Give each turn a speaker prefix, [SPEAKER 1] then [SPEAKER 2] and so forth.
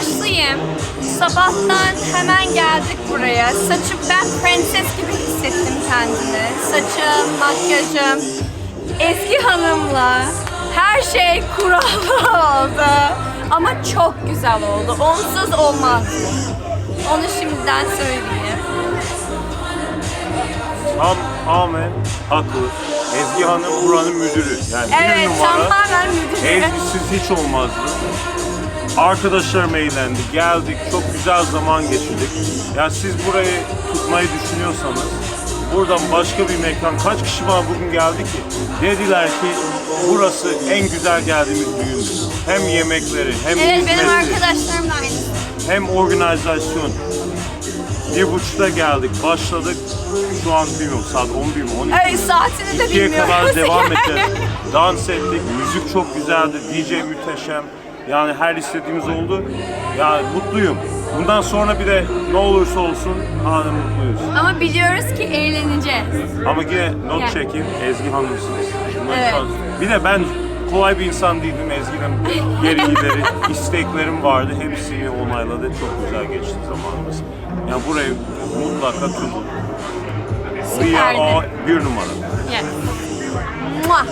[SPEAKER 1] telaşlıyım. Sabahtan hemen geldik buraya. Saçım ben prenses gibi hissettim kendimi. Saçım, makyajım, Ezgi Hanım'la her şey kurallı oldu. Ama çok güzel oldu. Onsuz olmazdı. Onu şimdiden söyleyeyim.
[SPEAKER 2] Tam amen haklı. Ezgi Hanım buranın müdürü. Yani bir
[SPEAKER 1] Evet,
[SPEAKER 2] numara.
[SPEAKER 1] tamamen müdürü.
[SPEAKER 2] Ezgisiz hiç olmazdı. Arkadaşlarım eğlendi, geldik, çok güzel zaman geçirdik. Ya siz burayı tutmayı düşünüyorsanız, buradan başka bir mekan, kaç kişi bana bugün geldi ki? Dediler ki burası en güzel geldiğimiz düğündü. Hem yemekleri, hem
[SPEAKER 1] Evet benim
[SPEAKER 2] hizmetleri,
[SPEAKER 1] arkadaşlarım da aynısı.
[SPEAKER 2] hem organizasyon. Bir buçukta geldik, başladık. Şu an bilmiyorum saat 11 mi 12
[SPEAKER 1] Ay saatini de
[SPEAKER 2] İkiye
[SPEAKER 1] bilmiyoruz.
[SPEAKER 2] kadar devam
[SPEAKER 1] yani.
[SPEAKER 2] edeceğiz. Dans ettik, müzik çok güzeldi, DJ müteşem. Yani her istediğimiz oldu. Yani mutluyum. Bundan sonra bir de ne olursa olsun hala mutluyuz.
[SPEAKER 1] Ama biliyoruz ki eğleneceğiz.
[SPEAKER 2] Ama yine not
[SPEAKER 1] Yani.
[SPEAKER 2] çekeyim, Ezgi Hanım'sınız. Bunları
[SPEAKER 1] Evet.
[SPEAKER 2] Bir de ben kolay bir insan değildim Ezgi'nin geri gideri, isteklerim vardı. Hepsini onayladı. Çok güzel geçti zamanımız. Yani burayı mutlaka tutun. We are
[SPEAKER 1] Süperdi.
[SPEAKER 2] all bir numara.
[SPEAKER 1] Yes. Mua.